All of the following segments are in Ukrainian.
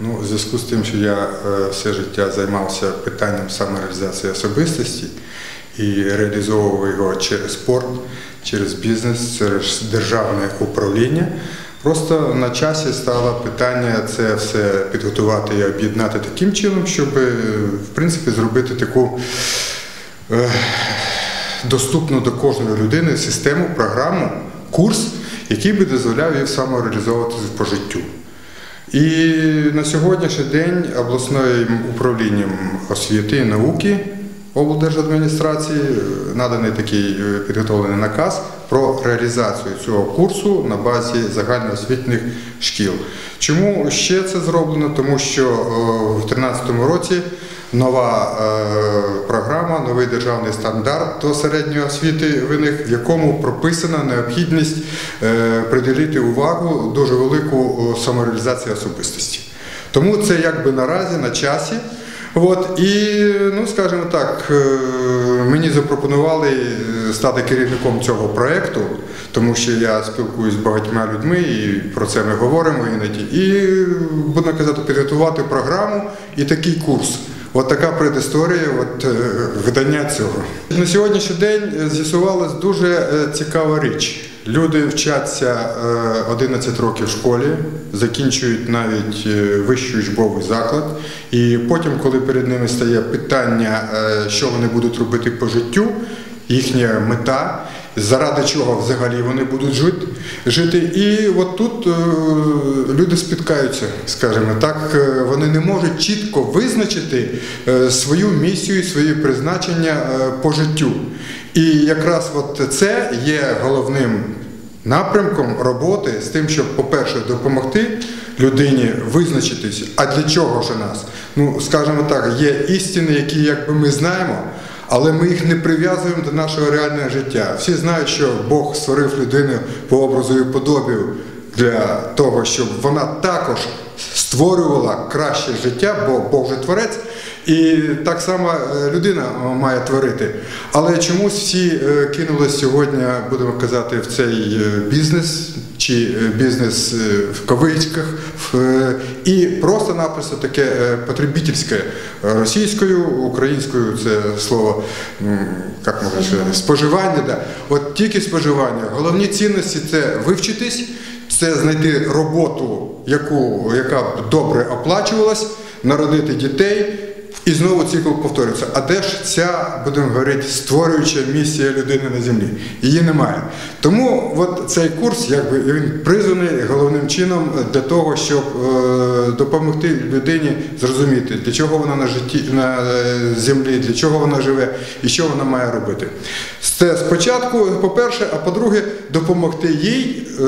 Ну, у зв'язку з тим, що я е, все життя займався питанням самореалізації особистості і реалізовував його через спорт, через бізнес, через державне управління. Просто на часі стало питання це все підготувати і об'єднати таким чином, щоб е, в принципі зробити таку е, доступну до кожної людини систему, програму, курс, який би дозволяв їй самореалізовуватися по життю. І на сьогоднішній день обласним управлінням освіти і науки облдержадміністрації наданий такий е, підготовлений наказ про реалізацію цього курсу на базі загальноосвітніх шкіл. Чому ще це зроблено? Тому що е, в 2013 році нова е, програма, новий державний стандарт до середньої освіти виник, в якому прописана необхідність е, приділити увагу дуже велику самореалізації особистості. Тому це якби наразі на часі. От, і, ну, скажімо так, е, мені запропонували е, стати керівником цього проєкту, тому що я спілкуюся з багатьма людьми і про це ми говоримо іноді. І, будемо казати, підготувати програму і такий курс. От така предісторія от, е, видання цього. На сьогоднішній день е, з'ясувалась дуже е, цікава річ. Люди вчаться е, 11 років в школі, закінчують навіть вищий учбовий заклад, і потім, коли перед ними стає питання, що вони будуть робити по життю, їхня мета, заради чого взагалі вони будуть жити. І от тут е, люди спіткаються, скажімо так, е, вони не можуть чітко визначити е, свою місію, свої призначення по життю. І якраз от це є головним напрямком роботи з тим, щоб, по-перше, допомогти людині визначитись, а для чого ж нас? Ну, скажімо так, є істини, які якби ми знаємо, але ми їх не прив'язуємо до нашого реального життя. Всі знають, що Бог створив людину по образу і подобію для того, щоб вона також створювала краще життя, бо Бог же творець. І так само е, людина має творити. Але чомусь всі е, кинулись сьогодні, будемо казати, в цей е, бізнес чи е, бізнес е, в кавичках, е, і просто-напросто таке е, потребительське е, російською, українською це слово як можна сказати, споживання. Да. От тільки споживання. Головні цінності це вивчитись, це знайти роботу, яку, яка б добре оплачувалась, народити дітей. І знову цикл повторюється. А де ж ця, будемо говорити, створююча місія людини на землі? Її немає. Тому от цей курс, якби він призваний головним чином для того, щоб е, допомогти людині зрозуміти, для чого вона на житті на е, землі, для чого вона живе і що вона має робити. Це спочатку, по-перше, а по-друге, допомогти їй е,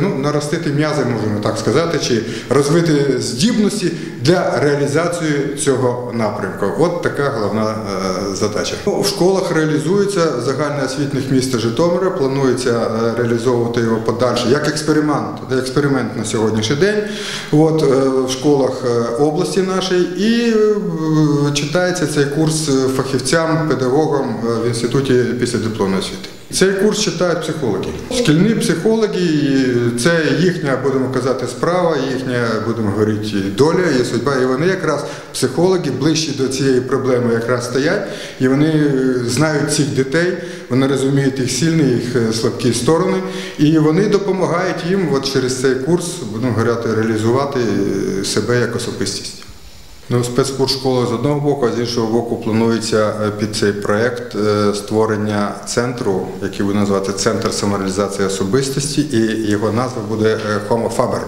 ну, наростити м'язи, можемо так сказати, чи розвити здібності для реалізації цього напрямку. От така головна е, задача. Ну, В школах реалізується загальноосвітніх міста Житомира. Планується е, реалізовувати його подальше як експеримент, експеримент на сьогоднішній день. От е, в школах області нашої і читається цей курс фахівцям, педагогам в інституті післядипломної освіти. Цей курс читають психологи. Шкільні психологи, це їхня, будемо казати, справа, їхня, будемо говорити, доля і судьба. І вони якраз психологи ближче до цієї проблеми якраз стоять, і вони е, знають цих дітей, вони розуміють їх сильні, їх е, слабкі сторони, і вони допомагають їм от через цей курс, будемо говорити, реалізувати е, себе як особистість. Ну, спецкурс школи з одного боку, а з іншого боку, планується е, під цей проект е, створення центру, який буде називати Центр самореалізації особистості, і його назва буде е, Homo Faber.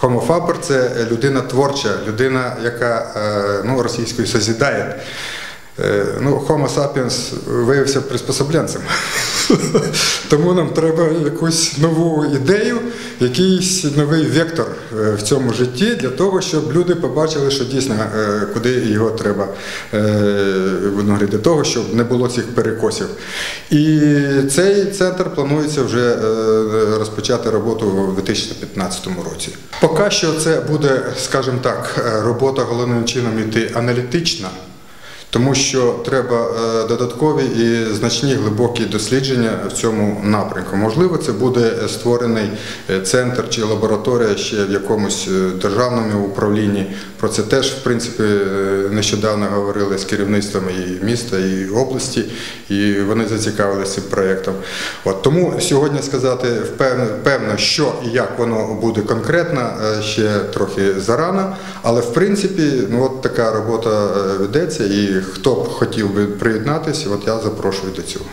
Homo Faber – це людина творча, людина, яка ну, російською созідає. Е, Ну, Homo sapiens виявився приспособленцем. Тому нам треба якусь нову ідею, якийсь новий вектор е, в цьому житті для того, щоб люди побачили, що дійсно е, куди його треба для того, щоб не було цих перекосів. І цей центр планується вже розпочати роботу у 2015 році. Поки що це буде, скажімо так, робота головним чином іти аналітична. Тому що треба е, додаткові і значні глибокі дослідження в цьому напрямку. Можливо, це буде створений е, центр чи лабораторія ще в якомусь е, державному управлінні. Про це теж, в принципі, нещодавно говорили з керівництвом і міста, і області, і вони зацікавилися цим проєктом. От тому сьогодні сказати впевнено, що і як воно буде конкретно, ще трохи зарано. Але в принципі, ну така робота е, ведеться, і хто б хотів би приєднатися, от я запрошую до цього.